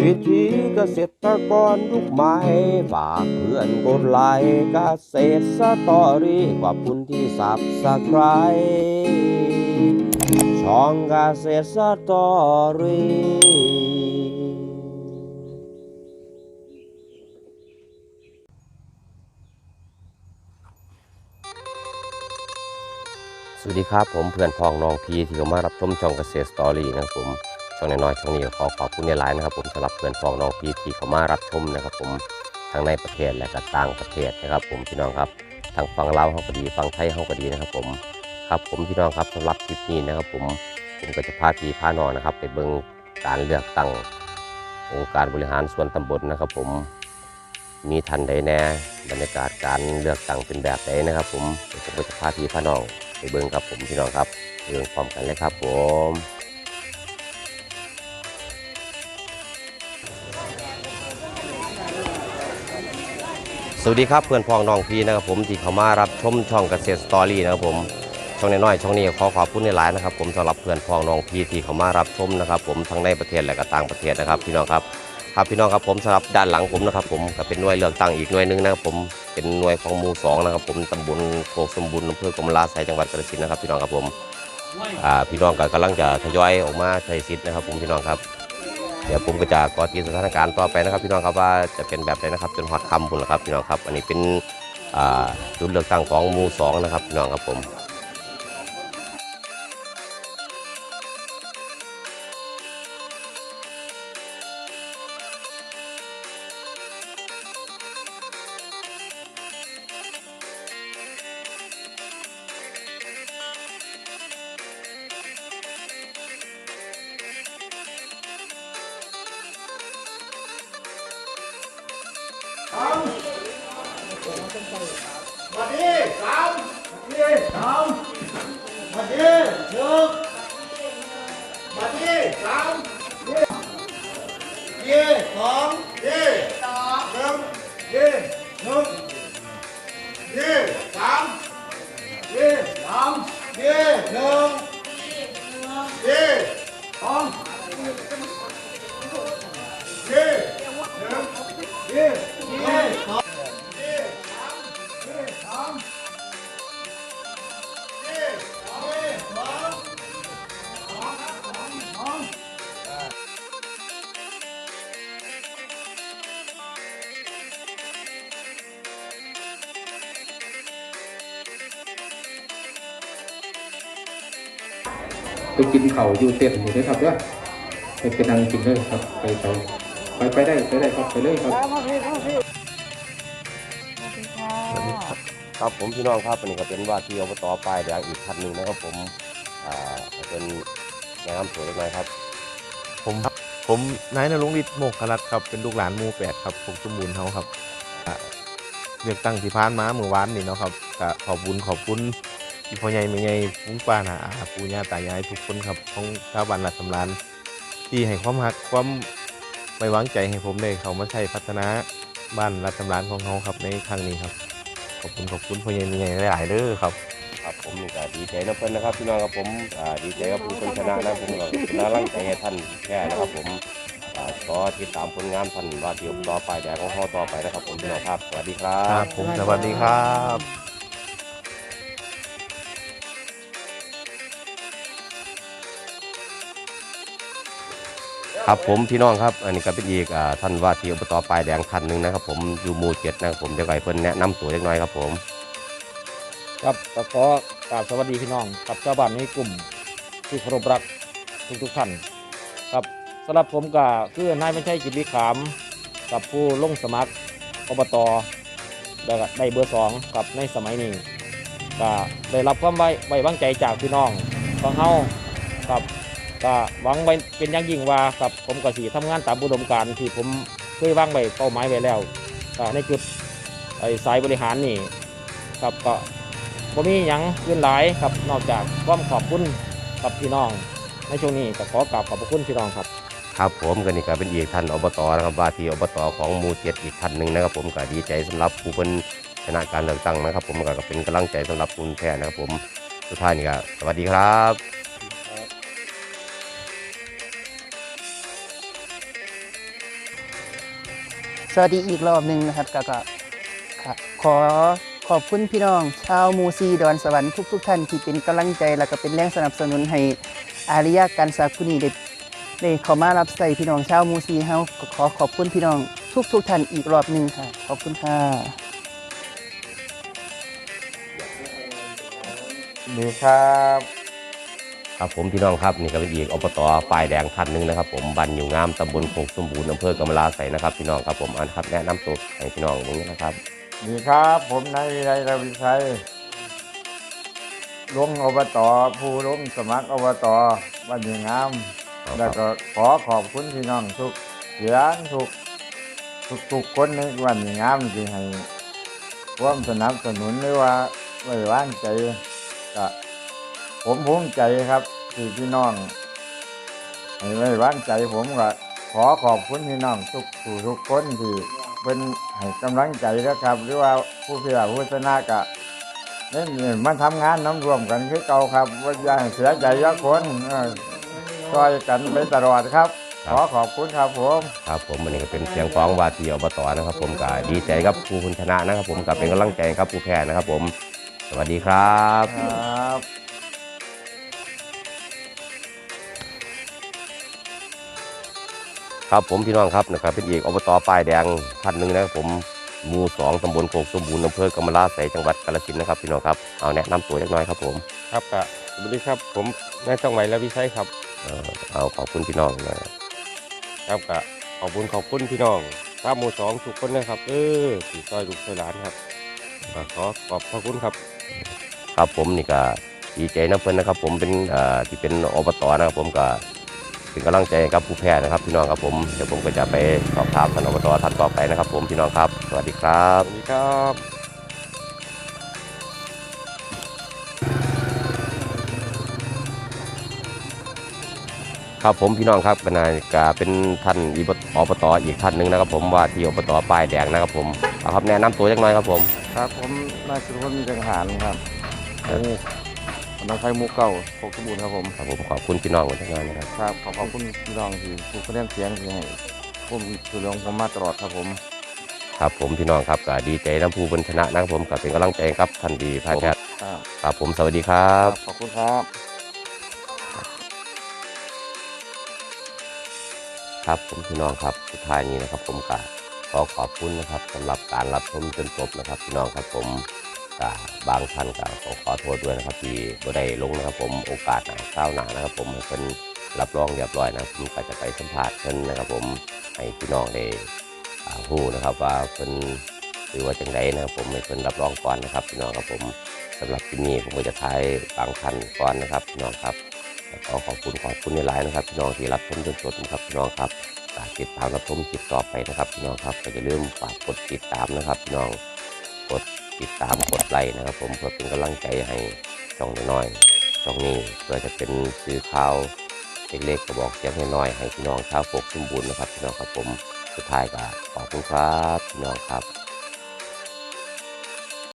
วิธีเกษตรกรยุคใหม่ฝากเพื่อนกดไลค์เกษตรสตอรี่ขอบคุณที่สับสไครช่องเกษตรสตอรี่สวัสดีครับผมเพื่อนพ้องน้องพีที่เข้ามารับชมช่องเกษตรสตอรี่นะครับผม ช่องน้อยๆช่องนี้ขอขอบคุณในหลายๆนะครับ ผมสำหรับเพื่อนพ้องน้องพีที่เข้ามารับชมนะครับ ผมทั้งในประเทศและก็ต่างประเทศนะครับ ผมพี่น้องครับทางฝั่งลาวเขาก็ดีฝั่งไทยเขาก็ดีนะครับ ผมครับ ผมพี่น้องครับสำหรับคลิปนี้นะครับ ผมผมก็จะพาพี่พานองนะครับ ไปเบิ่งการเลือกตั้งองค์การบริหารส่วนตำบลนะครับ ผมมีทันใดแน่บรรยากาศการเลือกตั้งเป็นแบบไหนนะครับ ผมผมก็จะพาพี่พานองไปเบิ่งครับผมพี่น้องครับเรื่องพร้อมกันเลยครับ ผม สวัสดีครับเพื่อนพ้องน้องพี่นะครับผมที่เข้ามารับชมช่องเกษตรสตอรี่นะครับผมช่องน้อยๆช่องนี้ขอขอบคุณในหลายนะครับ ผมสำหรับเพื่อนพ้องน้องพี่ที่เข้ามารับชมนะครับ ผมทั้งในประเทศและก็ต่างประเทศนะครับ พี่น้องครับครับพี่น้องครับผมสำหรับด้านหลังผมนะครับ ผมก็เป็นหน่วยเลือกตั้งอีกหน่วยหนึงนะครับผมเป็นหน่วยของหมู่สองนะครับ ผมตำบลโคกสมบูรณ์อำเภอกรมลาไสจังหวัดกาฬสินธุ์นะครับ พี่น้องครับผมพี่น้องก็กำลังจะทยอยออกมาใช้สิทธิ์นะครับ ผมพี่น้องครับ เดี๋ยวผมก็จะกอติดสถานการณ์ต่อไปนะครับ พี่น้องครับว่าจะเป็นแบบไหนนะครับจนฮอตคำบุญนะครับพี่น้องครับ อันนี้เป็นจุดเลือกตั้งของมูสองนะครับพี่น้องครับผม ดีสามดีหนึ่งดีส ไปกินเขาวอยู่เต็มอยู่ด้วยครับเด้อไปไปนั่งกินเลยครับ ไปไปไปไปได้ไปได้ครับไปเลยครับครับผมพี่น้องครับอันนี้ก็เป็นว่าที่อบตปลายแดงอีกท่านหนึ่งนะครับผมอ่าเป็นแนะนำตัวเล็กน้อยครับ ผมผมนายนรงฤทธิ์โมกขรัตน์ครับเป็นลูกหลานหมู่แปดครับผมสมบูรณ์เฮาครับอ่าเลือกตั้งที่ผ่านมาเมื่อวานนี่เนาะครับก็ขอบคุญขอบคุณ ที่พ่อใหญ่แม่ใหญ่พุงป้านาอาปู่ย่าตายายทุกคนครับของชาวบ้านรัฐสำรานที่ให้ความรักความไว้วางใจให้ผมได้เขามาใช้พัฒนาบ้านรัฐสำรานของเขาครับในครั้งนี้ครับ ขอบคุณขอบคุณพ่อใหญ่แม่ใหญ่หลายๆเด้อครับครับผมนี่ก็ดีใจนะเพื่อนนะครับพี่น้องครับผมอ่าดีใจกับผู้คนชนะนะผมก็เป็นกำลังใจให้ท่านแค่นะครับผมอ่าขอติดตามผลงานท่านว่าที่อบตปลายแดงของเราต่อไปนะครับผมพี่น้องครับสวัสดีครัครับ บผมสวัสดีครับ ครับผมพี่น้องครับอันนี้ก็เป็นอีกอท่านว่าที่อบตปลายแดงท่านหนึ่งนะครับ ผมอยู่หมู่เจ็ดนะครับผมเดี๋ยวไก่เพิ่นแนะนำตัวเล็กน้อยครับผมครับก็ขอกราบสวัสดีพี่น้องกับชาวบ้านในกลุ่มที่เคารพรักทุกทุกท่านครับสำหรับผมก็คือนายไม่ใช่จิตวิขาม กับผู้ลงสมัครอบตได้เบอร์สองกับในสมัยนี้ก็ได้รับความไว้ไว้วางใจจากพี่น้องของเฮาครับ ก็หวังไว้เป็นอย่างยิ่งว่ากับผมก็สีทำงานตามอุดมการณ์ที่ผมเคยวางไว้เป้าหมายไว้แล้วก็ในจุดไอ้สายบริหารนี่ครับก็บ่มีหยังอื่นหลายครับนอกจากความขอบคุณกับพี่น้อง ในช่วงนี้ก็ขอกราบขอบพระคุณพี่น้องครับ ครับผมก็นี่ก็เป็นอีกท่านอบตนะครับว่าที่อบตของหมู่เจ็ดอีกท่านหนึ่งนะครับ ผมก็ดีใจสำหรับผู้คนชนะการเลือกตั้งนะครับ ผมก็เป็นกำลังใจสำหรับคุณแท้นะครับ ผมสุดท้ายนี่ก็สวัสดีครับ วัสดีอีกรอบหนึ่งนะครับก็ก็ขอขอบคุณพี่น้อง ชาวมูซีดอนสวรรค์ทุกๆท่านที่เป็นกำลังใจและก็เป็นแรงสนับสนุนให้อาริยะการสาคุนีได้ได้ข้ามารับใส่พี่น้องชาวมูซีเฮาก็ขอขอบคุณพี่น้องทุกๆท่านอีกรอบหนึ่งค่ะ ขอบคุณค่ะดีครับ ครับผมพี่น้องครับนี่ก็เป็นอีกอบตป้ายแดงท่านหนึ่งนะครับผมบันอยู่งามตำบลโคกสมบูรณ์อำเภอกำมะลาใสนะครับพี่น้องครับผมอันครับแนะนำตัวให้พี่น้องตรงนี้นะครับดีครับ ผมนายวิไลรวิชัยลงอบตผู้ลงสมัครอบตบ้านยิงงามครับแล้วก็ขอขอบคุณพี่น้องทุกเสียงทุกทุกทุกคนในวันยิงงามที่ให้ความสนับสนุนหรือว่าไว้วางใจก็ ผมภูมิใจครับที่พี่น้องให้ไว้วางใจผมก็ขอขอบคุณพี่น้องทุกผู้ทุกคนที่เป็นให้กำลังใจนะครับ หรือว่าผู้พิจารผู้ชนะกะนี่มันทำงานน้ำรวมกันคือเก่าครับว่าอย่าให้เสียใจยักคนเออช่วยกันไปตลอดครับครับขอขอบคุณครับผมครับผมวันนี้ก็เป็นเสียงฟ้องว่าที่อบตนะครับ ผมก็ดีใจกับผู้คุณชนะนะครับ ผมก็เป็นกำลังใจครับผู้แพ้นะครับ ผม สวัสดีครับครับ ครับผมพี่น้องครับนะครับเป็นอีกอบตป้ายแดงท่านหนึ่งนะครับผมหมู่สองตำบลโคกสมบูรณ์อำเภอกำมะลาใสจังหวัดกาฬสินธุ์นะครับพี่น้องครับเอาแนะนำตัวเล็กน้อยครับผมครับก็สวัสดีครับ ผมนายช่องไหวและวิชัยครับเอ่อเอาขอบคุณพี่น้องนะครับก็ขอบคุณขอบคุณพี่น้องชาวหมู่สองทุกคนนะครับ เออที่ซอยลูกซอยหลานครับก็ขอขอบพระคุณครับ ครับผมนี่ก็ดีใจนะเพื่อนนะครับ ผมเป็นเอ่อที่เป็นอบตนะครับผมก็ เป็นกำลังใจให้กับผู้แพ้นะครับพี่น้องครับผมเดี๋ยวผมก็จะไปสอบถามท่านอบตท่านต่อไปนะครับ ผมพี่น้องครับ สวัสดีครับสวัสดีครับครับผมพี่น้องครับก็นายก็เป็นท่านอบอบตอีกท่านหนึ่งนะครับ ผมว่าที่อบตป้ายแดงนะครับผมเอาครับแนะนำตัวเล็กน้อยครับผม ครับผมนายสุรพลมีจังหารครับ น้องไฟมุกเก่าโคกสมบูรณ์ครับผม ครับผมขอบคุณพี่น้องกันทั้งงานนะครับครับขอขอบคุณพี่น้องที่ทุกคะแนนเสียงที่ให้ผมคือเรื่องผมมาตลอดครับผม ครับผมพี่น้องครับก็ดีใจน้ำผู้บนชนะนะครับผมก็เป็นกำลังใจครับท่านดีพายแพทย์ครับครับผมสวัสดีครับ ขอบคุณครับครับผมพี่น้องครับสุดท้ายนี้นะครับ ผมก็ขอขอบคุณนะครับสำหรับการรับชมจนจบนะครับพี่น้องครับผม ก็บางท่านก็ขอขอโทษด้วยนะครับที่บ่ได้ลงนะครับผมโอกาสหน้าคราหนานะครับ ผมเป็นรับรองเรียบร้อยนะผมก็จะไปสัมภาษณ์เพิ่นนะครับ ผมให้พี่น้องได้หู้นะครับ ว่าเพิ่นหรือว่าจังไดนะครับ ผมให้เพิ่นรับรองก่อนนะครับพี่น้องครับผมสำหรับที่นี่ผมก็จะท้ายบางท่านก่อนนะครับพี่น้องครับขอขอบคุณขอบคุณในไลน์นะครับพี่น้องที่รับชมจนจบนะครับพี่น้องครับฝากติดตามรับชมคลิปต่อไปนะครับพี่น้องครับก็อย่าลืมฝากกดติดตามนะครับพี่น้องกด ติดตามกดไลค์นะครับ ผมเพื่อเป็นกำลังใจให้ช่องน้อยๆช่องนี้เพื่อจะเป็นสื่อข่าวเล็กๆกระบอกเสียงน้อยๆให้พี่น้องชาวโคกสมบูรณ์นะครับพี่น้องครับผมสุดท้ายก็ขอบคุณครับพี่น้องครับ